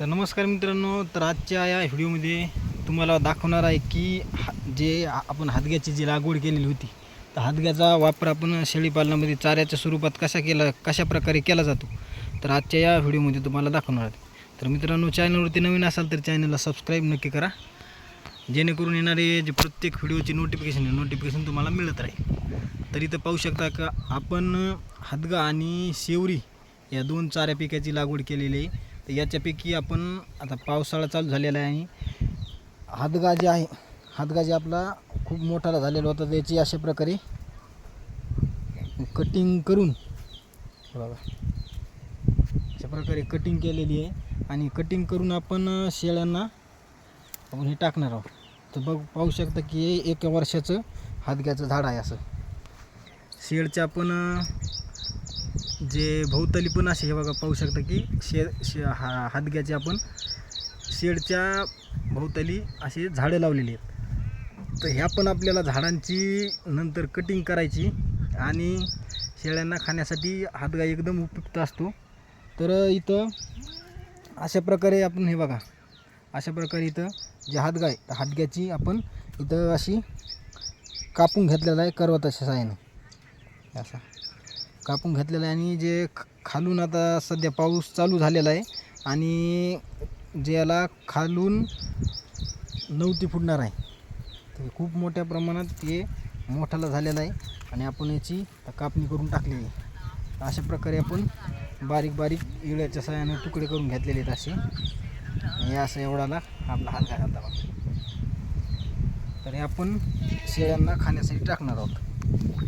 तर नमस्कार मित्रांनो तर आजच्या या व्हिडिओमध्ये तुम्हाला दाखवणार आहे की हा जे आपण हादग्याची जी लागवड केलेली होती तर हादग्याचा वापर आपण शेळीपालनामध्ये चाऱ्याच्या स्वरूपात कशा केला कशा प्रकारे केला जातो तर आजच्या या व्हिडिओमध्ये तुम्हाला दाखवणार आहे. तर मित्रांनो चॅनलवरती नवीन असाल तर चॅनलला सबस्क्राईब नक्की करा जेणेकरून येणारे जे प्रत्येक व्हिडिओची नोटिफिकेशन नोटिफिकेशन तुम्हाला मिळत राहील. तर इथं पाहू शकता का आपण हादगा आणि शेवरी या दोन चाऱ्या पिकाची लागवड केलेली आहे. तर याच्यापैकी आपण आता पावसाळा चालू झालेला आहे. आणि हातगा जे आहे. हातगा जे आपला खूप मोठाला झालेला होता त्याची अशा प्रकारे कटिंग करून बघा. अशा प्रकारे कटिंग केलेली आहे. आणि कटिंग करून आपण शेळ्यांना आपण हे टाकणार आहोत. तर बघ पाहू शकता की हे एका वर्षाचं हादग्याचं झाड आहे असं. शेडच्या आपण जे भोवताली पण असे हे बघा पाहू शकता की शे शे हा हादग्याचे आपण शेडच्या भोवताली असे झाडं लावलेली आहेत. तर ह्या पण आपल्याला झाडांची नंतर कटिंग करायची आणि शेळ्यांना खाण्यासाठी हादगा एकदम उपयुक्त असतो. तर इथं अशा प्रकारे आपण हे बघा अशा प्रकारे इथं जे हातगाय आहे आपण इथं अशी कापून घेतलेला आहे करवताच्या साहाय्याने. असा. कापून घेतलेलं आहे आणि जे खालून आता सध्या पाऊस चालू झालेला आहे आणि जे याला खालून नवती फुटणार आहे. ते खूप मोठ्या प्रमाणात हे मोठाला झालेला आहे आणि आपण याची कापणी करून टाकलेली आहे. अशा प्रकारे आपण बारीक बारीक इळ्याच्या सहाय्याने तुकडे करून घेतलेले आहेत असे. हे असं एवढाला आपला हात घालता तर हे आपण शेळ्यांना खाण्यासाठी टाकणार आहोत.